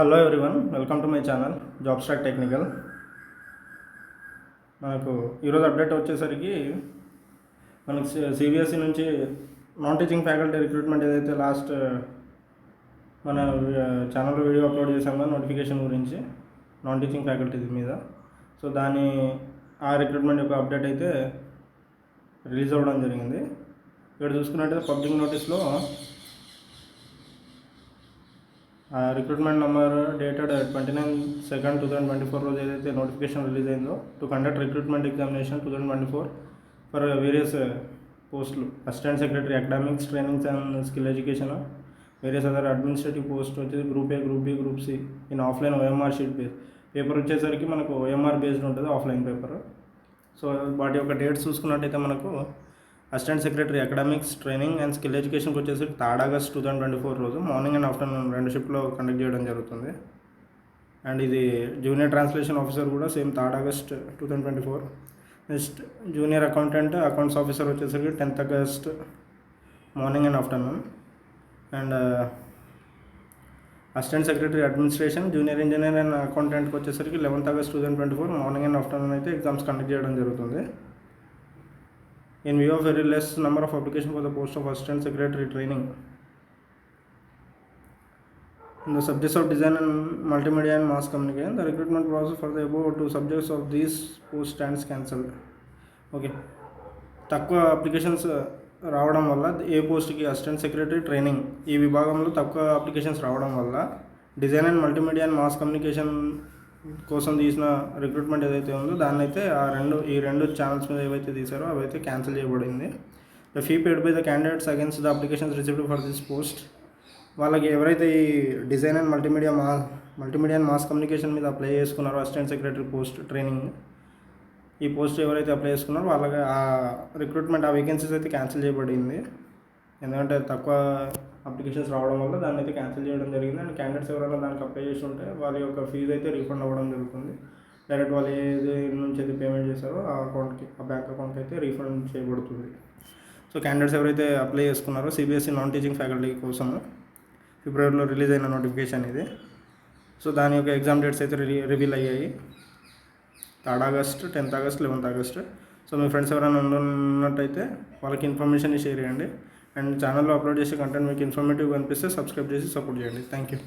Hello everyone welcome to my channel job stack technical మనకు ఈరోజు update వచ్చేసరికి మనకు సిబిఎస్ఈ నుంచి నాన్ టీచింగ్ ఫ్యాకల్టీ రిక్రూట్మెంట్ ఏదైతే లాస్ట్ మన ఛానల్లో వీడియో అప్లోడ్ చేసామో నోటిఫికేషన్ గురించి నాన్ టీచింగ్ ఫ్యాకల్టీ మీద. సో దాని ఆ రిక్రూట్మెంట్ యొక్క అప్డేట్ అయితే రిలీజ్ అవ్వడం జరిగింది. ఇక్కడ చూసుకున్నట్టయితే public నోటీస్లో recruitment number dated twenty nine second two thousand twenty four రోజు ఏదైతే నోటిఫికేషన్ రిలీజ్ అయిందో to conduct recruitment examination two thousand twenty four for various పోస్టులు assistant secretary academics trainings and skill education various other administrative post వచ్చేసి group A group B group C in offline OMR sheet base paper వచ్చేసరికి మనకు OMR based ఉంటుంది offline paper so వాటి యొక్క dates చూసుకున్నట్టయితే మనకు assistant secretary academics training and skill ఎడ్యుకేషన్కి వచ్చేసి third August two thousand twenty four రోజు మార్నింగ్ అండ్ ఆఫ్టర్నూన్ రెండు షిఫ్ట్లో కండక్ట్ చేయడం జరుగుతుంది. అండ్ ఇది జూనియర్ ట్రాన్స్లేషన్ ఆఫీసర్ కూడా same third August two thousand twenty four. Next junior accountant accounts officer వచ్చేసరికి tenth August morning and afternoon. And assistant secretary administration junior engineer and అకౌంటెంట్కి వచ్చేసరికి eleventh August two thousand twenty four morning and afternoon అయితే exams conduct చేయడం జరుగుతుంది. In view of very less number of applications for the post of assistant secretary training in the subjects of design and multimedia and mass communication the recruitment process for the above two subjects of these post stands cancelled okay తక్కువ applications రావడం వల్ల ఏ పోస్ట్కి assistant secretary training ఈ విభాగంలో తక్కువ applications రావడం వల్ల design and multimedia and mass communication కోసం తీసిన రిక్రూట్మెంట్ ఏదైతే ఉందో దాన్ని అయితే ఆ రెండు ఈ రెండు ఛానల్స్ మీద ఏవైతే తీసారో అవి అయితే క్యాన్సిల్ చేయబడింది. The fee paid by the candidates against the applications received for this post వాళ్ళకి ఎవరైతే ఈ డిజైన్ అండ్ మల్టీమీడియా మా మల్టీమీడియా అండ్ మాస్ కమ్యూనికేషన్ మీద అప్లై చేసుకున్నారో అసిస్టెంట్ సెక్రటరీ పోస్ట్ ట్రైనింగ్ ఈ పోస్ట్ ఎవరైతే అప్లై చేసుకున్నారో వాళ్ళకి ఆ రిక్రూట్మెంట్ ఆ వేకెన్సీస్ అయితే క్యాన్సిల్ చేయబడింది. ఎందుకంటే తక్కువ అప్లికేషన్స్ రావడం వల్ల దాన్ని అయితే క్యాన్సిల్ చేయడం జరిగింది. అండ్ క్యాండిడేట్స్ ఎవరైనా దానికి అప్లై చేసి ఉంటే వాళ్ళ యొక్క ఫీజు అయితే రీఫండ్ అవ్వడం జరుగుతుంది. డైరెక్ట్ వాళ్ళు ఏది నుంచి అయితే పేమెంట్ చేశారో ఆ అకౌంట్కి ఆ బ్యాంక్ అకౌంట్కి అయితే రీఫండ్ చేయబడుతుంది. సో క్యాండిడేట్స్ ఎవరైతే అప్లై చేసుకున్నారో సిబిఎస్ఈ నాన్ టీచింగ్ ఫ్యాకల్టీ కోసము ఫిబ్రవరిలో రిలీజ్ అయిన నోటిఫికేషన్ ఇది. సో దాని యొక్క ఎగ్జామ్ డేట్స్ అయితే రివీల్ అయ్యాయి. Third August tenth August eleventh August. So మీ ఫ్రెండ్స్ ఎవరైనా ఉన్నట్టయితే వాళ్ళకి ఇన్ఫర్మేషన్ షేర్ చేయండి. అండ్ ఛానల్లో అప్లోడ్ చేసే కంటెంట్ మీకు ఇన్ఫర్మేటివ్గా అనిపిస్తే సబ్స్క్రైబ్ చేసి సపోర్ట్ చేయండి థ్యాంక్ యూ